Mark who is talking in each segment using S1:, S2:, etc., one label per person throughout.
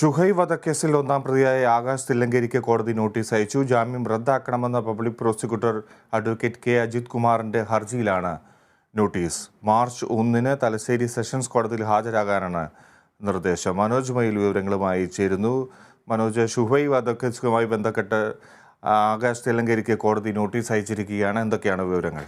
S1: ഷുഹൈ വധക്കേസിൽ ഒന്നാം പ്രതിയായ ആകാശ് തില്ലങ്കേരിക്ക് കോടതി നോട്ടീസ് അയച്ചു. ജാമ്യം റദ്ദാക്കണമെന്ന public prosecutor advocate K Ajith കുമാറിന്റെ ഹർജിയിലാണ് നോട്ടീസ്. മാർച്ച് ഒന്നിന് തലശ്ശേരി സെഷൻസ് കോടതിയിൽ ഹാജരാകാനാണ് നിർദ്ദേശം. മനോജ് മയിൽ വിവരങ്ങളുമായി ചേരുന്നു. മനോജ് ഷുഹൈ വധക്കേസുമായി ബന്ധപ്പെട്ട് ആകാശ് തില്ലങ്കേരിക്ക് കോടതി നോട്ടീസ് അയച്ചിരിക്കുകയാണ്. എന്തൊക്കെയാണ് വിവരങ്ങൾ?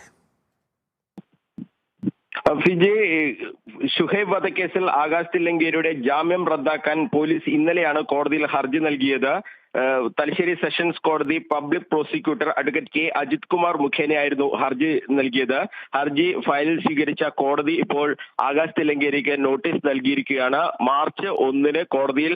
S2: ഷുഹൈബ് വധക്കേസിൽ ആകാശ് തില്ലങ്കേരിയുടെ ജാമ്യം റദ്ദാക്കാൻ പോലീസ് ഇന്നലെയാണ് കോടതിയിൽ ഹർജി നൽകിയത്. തലശ്ശേരി സെഷൻസ് കോടതി public prosecutor advocate K Ajith Kumar മുഖേനയായിരുന്നു ഹർജി നൽകിയത്. ഹർജി ഫയലിൽ സ്വീകരിച്ച കോടതി ഇപ്പോൾ ആകാശ് തില്ലങ്കേരിക്ക് നോട്ടീസ് നൽകിയിരിക്കുകയാണ്. മാർച്ച് ഒന്നിന് കോടതിയിൽ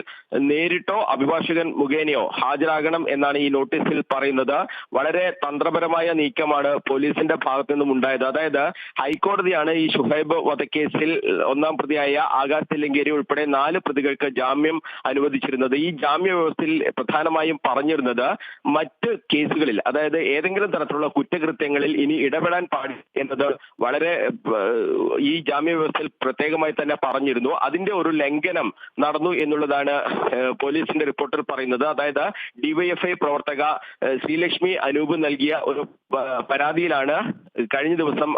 S2: നേരിട്ടോ അഭിഭാഷകൻ മുഖേനയോ ഹാജരാകണം എന്നാണ് ഈ നോട്ടീസിൽ പറയുന്നത്. വളരെ തന്ത്രപരമായ നീക്കമാണ് പോലീസിന്റെ ഭാഗത്തു നിന്നും ഉണ്ടായത്. അതായത് ഹൈക്കോടതിയാണ് ഈ ഷുഹൈബ് വധക്കേസിൽ ഒന്നാം പ്രതിയായ ആകാശ് തില്ലങ്കേരി ഉൾപ്പെടെ നാല് പ്രതികൾക്ക് ജാമ്യം അനുവദിച്ചിരുന്നത്. ഈ ജാമ്യ വ്യവസ്ഥയിൽ പ്രധാനമായും പറഞ്ഞിരുന്നത് മറ്റ് കേസുകളിൽ അതായത് ഏതെങ്കിലും തരത്തിലുള്ള കുറ്റകൃത്യങ്ങളിൽ ഇനി ഇടപെടാൻ പാടില്ല എന്നത് വളരെ ഈ ജാമ്യ വ്യവസ്ഥയിൽ പ്രത്യേകമായി തന്നെ പറഞ്ഞിരുന്നു. അതിന്റെ ഒരു ലംഘനം നടന്നു എന്നുള്ളതാണ് പോലീസിന്റെ റിപ്പോർട്ടിൽ പറയുന്നത്. അതായത് ഡിവൈഎഫ്ഐ പ്രവർത്തക ശ്രീലക്ഷ്മി അനൂപ് നൽകിയ ഒരു പരാതിയിലാണ് കഴിഞ്ഞ ദിവസം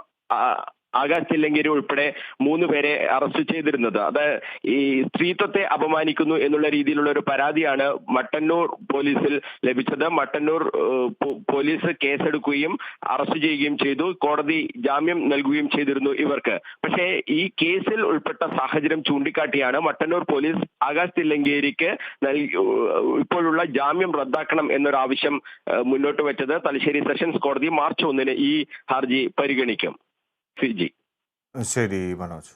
S2: ആകാശ് തില്ലങ്കേരി ഉൾപ്പെടെ മൂന്ന് പേരെ അറസ്റ്റ് ചെയ്തിരുന്നത്. അത് ഈ സ്ത്രീത്വത്തെ അപമാനിക്കുന്നു എന്നുള്ള രീതിയിലുള്ള ഒരു പരാതിയാണ് മട്ടന്നൂർ പോലീസിൽ ലഭിച്ചത്. മട്ടന്നൂർ പോലീസ് കേസെടുക്കുകയും അറസ്റ്റ് ചെയ്യുകയും ചെയ്തു. കോടതി ജാമ്യം നൽകുകയും ചെയ്തിരുന്നു ഇവർക്ക്. പക്ഷേ ഈ കേസിൽ ഉൾപ്പെട്ട സാഹചര്യം ചൂണ്ടിക്കാട്ടിയാണ് മട്ടന്നൂർ പോലീസ് ആകാശ് തില്ലങ്കേരിക്ക് ഇപ്പോഴുള്ള ജാമ്യം റദ്ദാക്കണം എന്നൊരു ആവശ്യം മുന്നോട്ട് വെച്ചത് തലശ്ശേരി സെഷൻസ് കോടതി മാർച്ച് ഒന്നിന് ഈ ഹർജി പരിഗണിക്കും. ഫിജി
S1: ശരി മനോജ്.